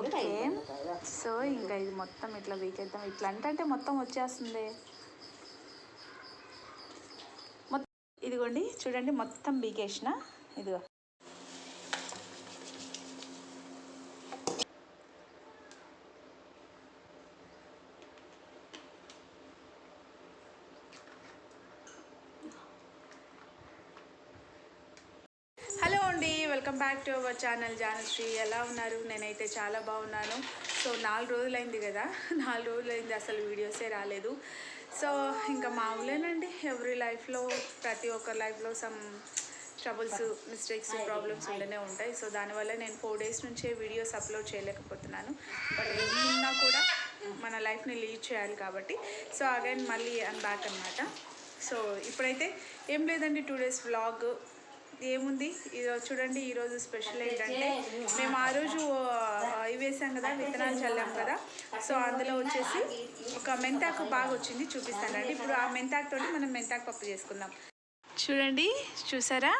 Okay. So ఇంకా ఇది మొత్తం ఇట్లా వీకేద్దాం ఇట్లా అంటే మొత్తం వచ్చేస్తుంది. ఇదిగోండి చూడండి మొత్తం బీకేసిన. ఇదిగో హలో అండి welcome back to our channel Janasri. ఎలా ఉన్నారు? నేనైతే చాలా బాగున్నాను. సో నాలుగు రోజులైంది కదా. నాలుగు రోజులైంది అసలు వీడియోసే రాలేదు. సో ఇంకా మామూలేనండి. ఎవరి లైఫ్లో ప్రతి ఒక్కరి లైఫ్లో సమ్ ట్రబుల్స్ మిస్టేక్స్ ప్రాబ్లమ్స్ ఉండనే ఉంటాయి. సో దానివల్ల నేను ఫోర్ డేస్ నుంచే వీడియోస్ అప్లోడ్ చేయలేకపోతున్నాను. బట్ ఏమున్నా కూడా మన లైఫ్ని లీడ్ చేయాలి కాబట్టి. సో అగైన్ మళ్ళీ అన్ బ్యాక్ అనమాట సో ఇప్పుడైతే ఏం లేదండి టూ డేస్ వ్లాగ్ ఏముంది? ఈరోజు చూడండి ఈరోజు స్పెషల్ ఏంటంటే మేము ఆ రోజు ఇవి వేసాం కదా విత్తనాలు చల్లాం కదా. సో అందులో వచ్చేసి ఒక మెంతాకు బాగా వచ్చింది చూపిస్తానండి. ఇప్పుడు ఆ మెంతాకు తోటి మనం మెంతాకు పప్పు చేసుకుందాం. చూడండి చూసారా?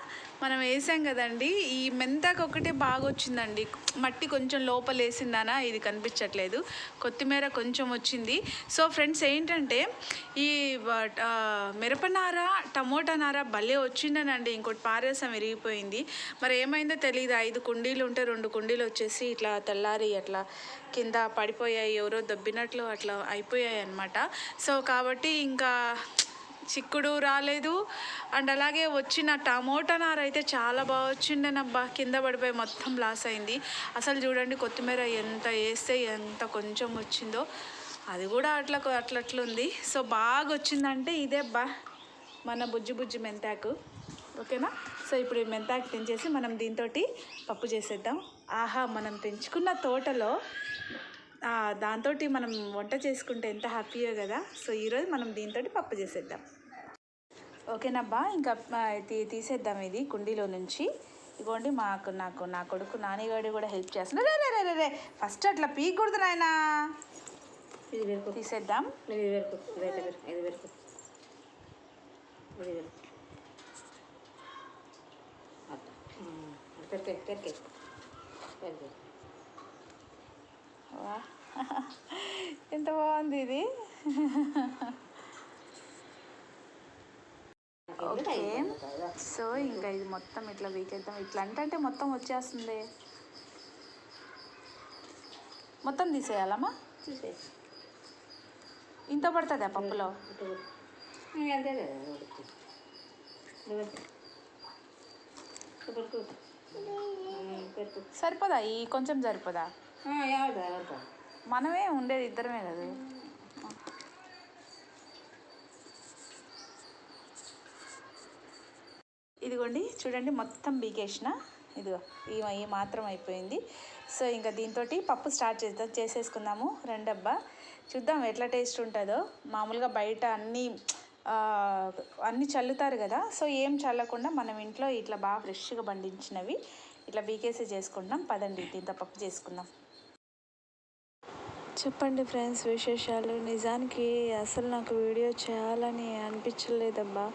మనం వేసాం కదండి. ఈ మెంతాకు ఒకటే బాగా వచ్చిందండి మట్టి కొంచెం లోపల వేసిందానా ఇది కనిపించట్లేదు. కొత్తిమీర కొంచెం వచ్చింది. సో ఫ్రెండ్స్ ఏంటంటే ఈ మిరపనార టమోటా నార భలే వచ్చిందనండి. ఇంకోటి పారేసం విరిగిపోయింది. మరి ఏమైందో తెలియదు ఐదు కుండీలు ఉంటే రెండు కుండీలు వచ్చేసి ఇట్లా తెల్లారి అట్లా కింద పడిపోయాయి. ఎవరో దబ్బినట్లు అట్లా అయిపోయాయి అనమాట సో కాబట్టి ఇంకా చిక్కుడు రాలేదు. అండ్ అలాగే వచ్చిన టమోటా నార అయితే చాలా బాగా వచ్చిండేనబ్బా. కింద పడిపోయి మొత్తం లాస్ అయింది. అసలు చూడండి కొత్తిమీర ఎంత వేస్తే ఎంత కొంచెం వచ్చిందో. అది కూడా అట్లా అట్లా సో బాగా వచ్చిందంటే ఇదే అబ్బా మన బుజ్జి బుజ్జి మెంతాకు. ఓకేనా? సో ఇప్పుడు ఈ మెంతాకు పెంచేసి మనం దీంతో పప్పు చేసేద్దాం. ఆహా మనం పెంచుకున్న తోటలో దాంతో మనం వంట చేసుకుంటే ఎంత హ్యాపీయో కదా. సో ఈరోజు మనం దీంతో పప్పు చేసేద్దాం. ఓకేనబ్బా ఇంకా తీసేద్దాం ఇది కుండీలో నుంచి. ఇగోండి మాకు నాకు నా కొడుకు నానిగాడు కూడా హెల్ప్ చేస్తున్నారు రే రే రే రే ఫస్ట్ అట్లా పీకూడదు నాయనా. ఇది తీసేద్దాం. ఇది ఇది ఇది. ఎంత బాగుంది ఇది. ఓకే. సో ఇంకా ఇది మొత్తం ఇట్లా వీకేద్దాం ఇట్లా అంటే అంటే మొత్తం వచ్చేస్తుంది. మొత్తం తీసేయాలమ్మా? ఇంత పడుతుందా పప్పులో. ఉమ్, పెరుకు. సరిపోదా? ఈ కొంచెం సరిపోదా? ఆ, మనమే ఉండేది ఇద్దరమే కదా. ఇదిగోండి చూడండి మొత్తం బీకేసిన ఇదిగో ఈ ఈ మాత్రం అయిపోయింది. సో ఇంకా దీంతో పప్పు స్టార్ట్ చేద్దాం చేసేసుకుందాము. రెండబ్బా చూద్దాం ఎట్లా టేస్ట్ ఉంటుందో. మామూలుగా బయట అన్నీ అన్నీ చల్లుతారు కదా సో ఏం చల్లకుండా మనం ఇంట్లో ఇట్లా బాగా ఫ్రెష్గా పండించినవి ఇట్లా బీకేసి చేసుకుంటాం పదండి దీంతో పప్పు చేసుకుందాం. చెప్పండి ఫ్రెండ్స్ విశేషాలు. నిజానికి అసలు నాకు వీడియో చేయాలని అనిపించలేదబ్బా.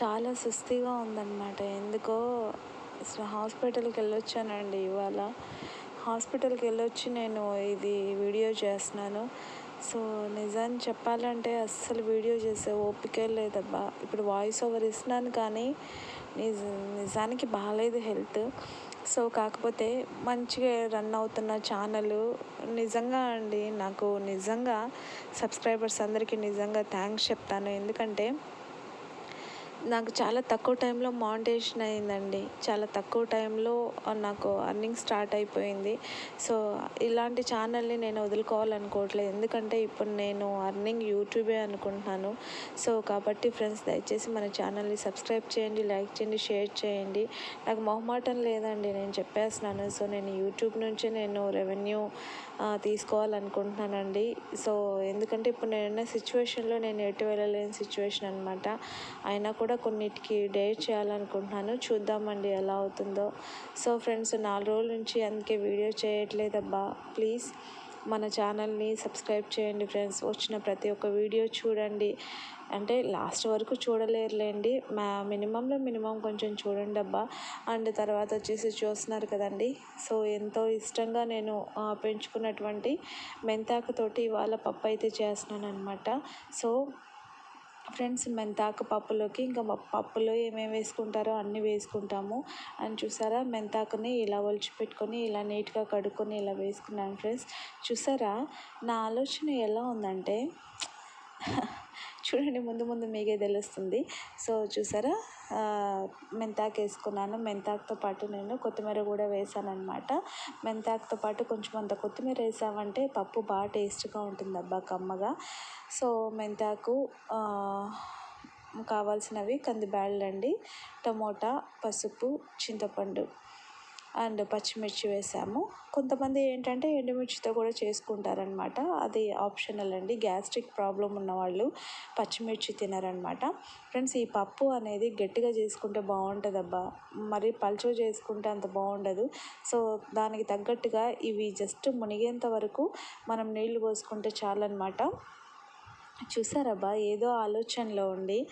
చాలా సుస్థిగా ఉందన్నమాట. ఎందుకో అసలు హాస్పిటల్కి వెళ్ళొచ్చానండి ఇవాళ. హాస్పిటల్కి వెళ్ళొచ్చి నేను ఇది వీడియో చేస్తున్నాను. సో నిజాన్ని చెప్పాలంటే అస్సలు వీడియో చేసే ఓపిక లేదబ్బా. ఇప్పుడు వాయిస్ ఓవర్ ఇస్తున్నాను కానీ నిజ నిజానికి బాగాలేదు హెల్త్. సో కాకపోతే మంచిగా రన్ అవుతున్న ఛానల్ నిజంగా అండి. నాకు నిజంగా సబ్స్క్రైబర్స్ అందరికీ నిజంగా థ్యాంక్స్ చెప్తాను. ఎందుకంటే నాకు చాలా తక్కువ టైంలో మానిటేషన్ అయిందండి. చాలా తక్కువ టైంలో నాకు అర్నింగ్ స్టార్ట్ అయిపోయింది. సో ఇలాంటి ఛానల్ని నేను వదులుకోవాలనుకోవట్లేదు. ఎందుకంటే ఇప్పుడు నేను అర్నింగ్ యూట్యూబే అనుకుంటున్నాను. సో కాబట్టి ఫ్రెండ్స్ దయచేసి మన ఛానల్ని సబ్స్క్రైబ్ చేయండి లైక్ చేయండి షేర్ చేయండి. నాకు మొహమాటం లేదండి నేను చెప్పేస్తున్నాను. సో నేను యూట్యూబ్ నుంచి నేను రెవెన్యూ తీసుకోవాలనుకుంటున్నానండి. సో ఎందుకంటే ఇప్పుడు నేనున్న సిచ్యువేషన్లో నేను ఎటు వెళ్ళలేని సిచ్యువేషన్ అనమాట అయినా కూడా కొన్నిటికి డేట్ చేయాలనుకుంటున్నాను. చూద్దామండి ఎలా అవుతుందో. సో ఫ్రెండ్స్ నాలుగు రోజుల నుంచి అందుకే వీడియో చేయట్లేదబ్బా. ప్లీజ్ మన ఛానల్ని సబ్స్క్రైబ్ చేయండి ఫ్రెండ్స్. వచ్చిన ప్రతి ఒక్క వీడియో చూడండి. అంటే లాస్ట్ వరకు చూడలేరులేండి. మా మినిమంలో మినిమం కొంచెం చూడండి అబ్బా. అండ్ తర్వాత వచ్చేసి చూస్తున్నారు కదండి. సో ఎంతో ఇష్టంగా నేను పెంచుకున్నటువంటి మెంతాకుతోటి ఇవాళ పప్పు అయితే చేస్తున్నాను అనమాట సో ఫ్రెండ్స్ మెంతాకు పప్పులోకి ఇంకా పప్పులో ఏమేమి వేసుకుంటారో అన్నీ వేసుకుంటాము. అని చూసారా మెంతాకుని ఇలా ఒలిచి పెట్టుకొని ఇలా నీట్గా కడుక్కొని ఇలా వేసుకున్నాను ఫ్రెండ్స్. చూసారా నా ఆలోచన ఎలా ఉందంటే చూడండి ముందు ముందు మీకే తెలుస్తుంది. సో చూసారా? మెంతాకు వేసుకున్నాను. మెంతాకుతో పాటు నేను కొత్తిమీర కూడా వేసాను అనమాట మెంతాకుతో పాటు కొంచెం అంత కొత్తిమీర వేసామంటే పప్పు బాగా టేస్ట్గా ఉంటుంది అబ్బా కమ్మగా. సో మెంతాకు కావాల్సినవి కందిబ్యాళ్ళు అండి టమోటా పసుపు చింతపండు. అండ్ పచ్చిమిర్చి వేసాము. కొంతమంది ఏంటంటే ఎండుమిర్చితో కూడా చేసుకుంటారనమాట అది ఆప్షనల్ అండి. గ్యాస్ట్రిక్ ప్రాబ్లం ఉన్నవాళ్ళు పచ్చిమిర్చి తినరనమాట ఫ్రెండ్స్ ఈ పప్పు అనేది గట్టిగా చేసుకుంటే బాగుంటుందబ్బా. మరి పలుచు చేసుకుంటే అంత బాగుండదు. సో దానికి తగ్గట్టుగా ఇవి జస్ట్ మునిగేంత వరకు మనం నీళ్ళు పోసుకుంటే చాలన్నమాట. చూసారబ్బా ఏదో ఆలోచనలో ఉండి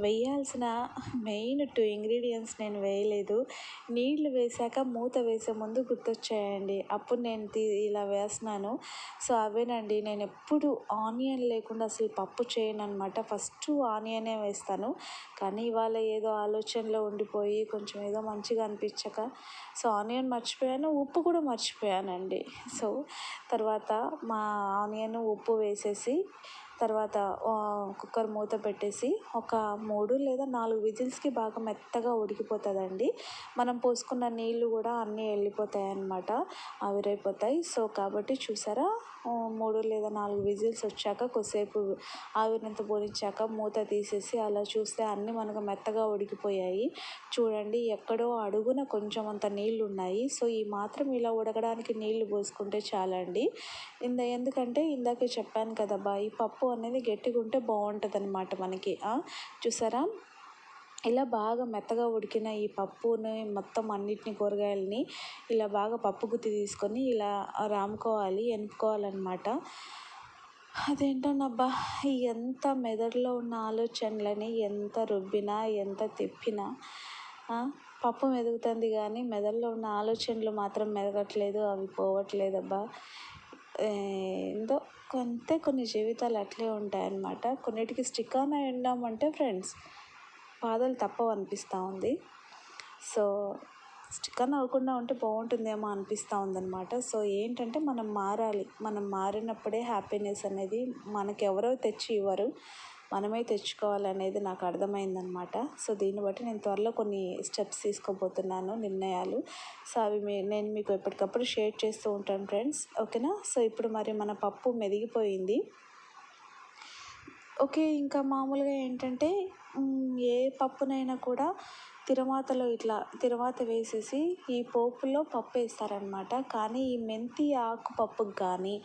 వేయాల్సిన మెయిన్ టూ ఇంగ్రీడియంట్స్ నేను వేయలేదు. నీళ్ళు వేసాక మూత వేసే ముందు గుర్తొచ్చాయండి. అప్పుడు నేను ఇలా వేస్తున్నాను. సో అవేనండి. నేను ఎప్పుడు ఆనియన్ లేకుండా అసలు పప్పు చేయను అనమాట ఫస్ట్ ఆనియనే వేస్తాను. కానీ ఇవాళ ఏదో ఆలోచనలో ఉండిపోయి కొంచెం ఏదో మంచిగా అనిపించక సో ఆనియన్ మర్చిపోయాను. ఉప్పు కూడా మర్చిపోయానండి. సో తర్వాత మా ఆనియన్ ఉప్పు వేసేసి తర్వాత కుక్కర్ మూత పెట్టేసి ఒక మూడు లేదా నాలుగు విజిల్స్కి బాగా మెత్తగా ఉడికిపోతుందండి. మనం పోసుకున్న నీళ్ళు కూడా అన్నీ వెళ్ళిపోతాయి అన్నమాట ఆవిరైపోతాయి సో కాబట్టి చూసారా? మూడు లేదా నాలుగు విజిల్స్ వచ్చాక కొద్దిసేపు ఆవిరినంత పోనిచ్చాక మూత తీసేసి అలా చూస్తే అన్నీ మనకు మెత్తగా ఉడికిపోయాయి. చూడండి ఎక్కడో అడుగున కొంచెం అంత నీళ్ళు ఉన్నాయి. సో ఈ మాత్రం ఇలా ఉడకడానికి నీళ్ళు పోసుకుంటే చాలండి. ఇంద ఎందుకంటే ఇందాకే చెప్పాను కదా ఈ పప్పు అనేది గట్టిగా ఉంటే బాగుంటుంది అనమాట మనకి చూసారా? ఇలా బాగా మెత్తగా ఉడికిన ఈ పప్పుని మొత్తం అన్నిటిని కూరగాయలని ఇలా బాగా పప్పు గుత్తి తీసుకొని ఇలా రాముకోవాలి ఎనుపుకోవాలన్నమాట. అదేంటోనబ్బా ఎంత మెదడులో ఉన్న ఆలోచనలని ఎంత రుబ్బినా ఎంత తిప్పినా పప్పు మెదుగుతుంది కానీ మెదడులో ఉన్న ఆలోచనలు మాత్రం మెదగట్లేదు అవి పోవట్లేదబ్బా. ఏందో కొంతే కొన్ని జీవితాలు అట్లే ఉంటాయన్నమాట. కొన్నిటికి స్టిక్ ఆన్ అయి ఉన్నామంటే ఫ్రెండ్స్ బాధలు తప్పవు అనిపిస్తూ ఉంది. సో స్టిక్ అవ్వకుండా ఉంటే బాగుంటుందేమో అనిపిస్తూ ఉందన్నమాట. సో ఏంటంటే మనం మారాలి. మనం మారినప్పుడే హ్యాపీనెస్ అనేది మనకి ఎవరో తెచ్చి ఇవ్వరు. మనమే తెచ్చుకోవాలనేది నాకు అర్థమైందనమాట సో దీన్ని బట్టి నేను త్వరలో కొన్ని స్టెప్స్ తీసుకోబోతున్నాను నిర్ణయాలు. సో అవి మీ నేను మీకు ఎప్పటికప్పుడు షేర్ చేస్తూ ఉంటాను ఫ్రెండ్స్. ఓకేనా? సో ఇప్పుడు మరి మన పప్పు మెదిగిపోయింది. ఓకే ఇంకా మామూలుగా ఏంటంటే ఏ పప్పునైనా కూడా తిరుమాతలో ఇట్లా తిరుమాత వేసేసి ఈ పోపులో పప్పు వేస్తారనమాట కానీ ఈ మెంతి ఆకు పప్పుకి కానీ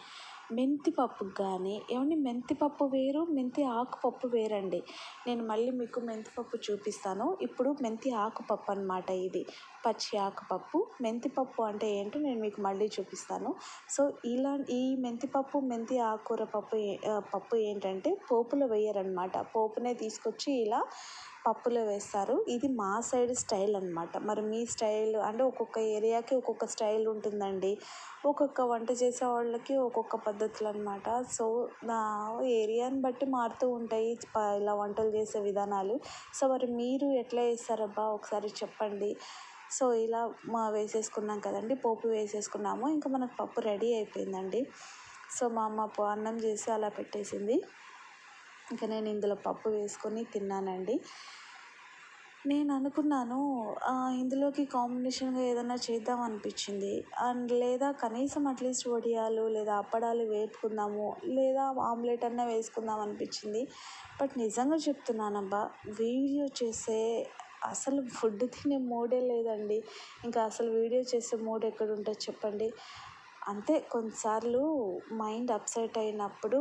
మెంతి పప్పుకి కానీ ఏమండి మెంతి పప్పు వేరు మెంతి ఆకు పప్పు వేరండి. నేను మళ్ళీ మీకు మెంతి పప్పు చూపిస్తాను. ఇప్పుడు మెంతి ఆకు పప్పు అనమాట ఇది. పచ్చి ఆకు పప్పు మెంతి పప్పు అంటే ఏంటో నేను మీకు మళ్ళీ చూపిస్తాను. సో ఇలా ఈ మెంతి పప్పు మెంతి ఆకుకూర పప్పు ఏ- పప్పు ఏంటంటే పోపులో వేయరనమాట పోపునే తీసుకొచ్చి ఇలా పప్పులో వేస్తారు. ఇది మా సైడ్ స్టైల్ అనమాట మరి మీ స్టైల్ అంటే ఒక్కొక్క ఏరియాకి ఒక్కొక్క స్టైల్ ఉంటుందండి. ఒక్కొక్క వంట చేసే వాళ్ళకి ఒక్కొక్క పద్ధతులు అనమాట సో నా ఏరియాని బట్టి మారుతూ ఉంటాయి ఇలా వంటలు చేసే విధానాలు. సో మరి మీరు ఎట్లా చేస్తారబ్బా? ఒకసారి చెప్పండి. సో ఇలా మా వేసేసుకున్నాం కదండి. పోపు వేసేసుకున్నాము. ఇంకా మనకు పప్పు రెడీ అయిపోయిందండి. సో మా అమ్మ అన్నం చేసి అలా పెట్టేసింది. ఇంకా నేను ఇందులో పప్పు వేసుకొని తిన్నానండి. నేను అనుకున్నాను ఇందులోకి కాంబినేషన్గా ఏదైనా చేద్దాం అనిపించింది. అండ్ లేదా కనీసం అట్లీస్ట్ వడియాలు లేదా అప్పడాలు వేపుకుందాము లేదా ఆమ్లెట్ అన్న వేసుకుందాం అనిపించింది. బట్ నిజంగా చెప్తున్నానబ్బా వీడియో చేసే అసలు ఫుడ్ తినే మూడే లేదండి. ఇంకా అసలు వీడియో చేసే మూడ్ ఎక్కడ ఉంటుంది చెప్పండి. అంతే కొన్నిసార్లు మైండ్ అప్సెట్ అయినప్పుడు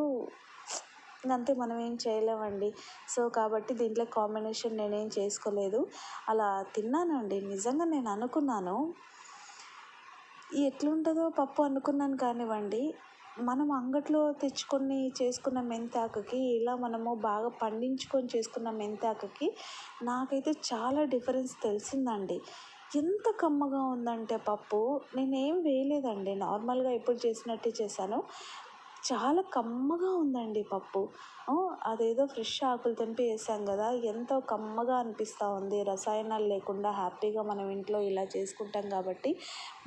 అంతే మనం ఏం చేయలేమండి. సో కాబట్టి దీంట్లో కాంబినేషన్ నేనేం చేసుకోలేదు. అలా తిన్నానండి. నిజంగా నేను అనుకున్నాను. ఎట్లుంటుందో పప్పు అనుకున్నాను కానివ్వండి. మనం అంగట్లో తెచ్చుకొని చేసుకున్న మెంతాకకి ఇలా మనము బాగా పండించుకొని చేసుకున్న మెంతాకకి నాకైతే చాలా డిఫరెన్స్ తెలిసిందండి. ఎంత కమ్మగా ఉందంటే పప్పు. నేనేం వేయలేదండి. నార్మల్గా ఎప్పుడు చేసినట్టే చేశాను. చాలా కమ్మగా ఉందండి పప్పు. అదేదో ఫ్రెష్ ఆకులు తెంపి వేసాం కదా ఎంతో కమ్మగా అనిపిస్తూ ఉంది. రసాయనాలు లేకుండా హ్యాపీగా మనం ఇంట్లో ఇలా చేసుకుంటాం కాబట్టి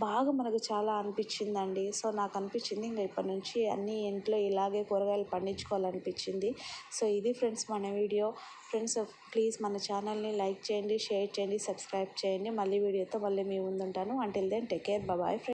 బాగా మనకు చాలా అనిపించిందండి. సో నాకు అనిపించింది ఇంకా ఇప్పటి నుంచి అన్నీ ఇంట్లో ఇలాగే కూరగాయలు పండించుకోవాలనిపించింది. సో ఇది ఫ్రెండ్స్ మన వీడియో. ఫ్రెండ్స్ ప్లీజ్ మన ఛానల్ని లైక్ చేయండి షేర్ చేయండి సబ్స్క్రైబ్ చేయండి. మళ్ళీ వీడియోతో మళ్ళీ మీ ముందుంటాను. Until then take care bye friends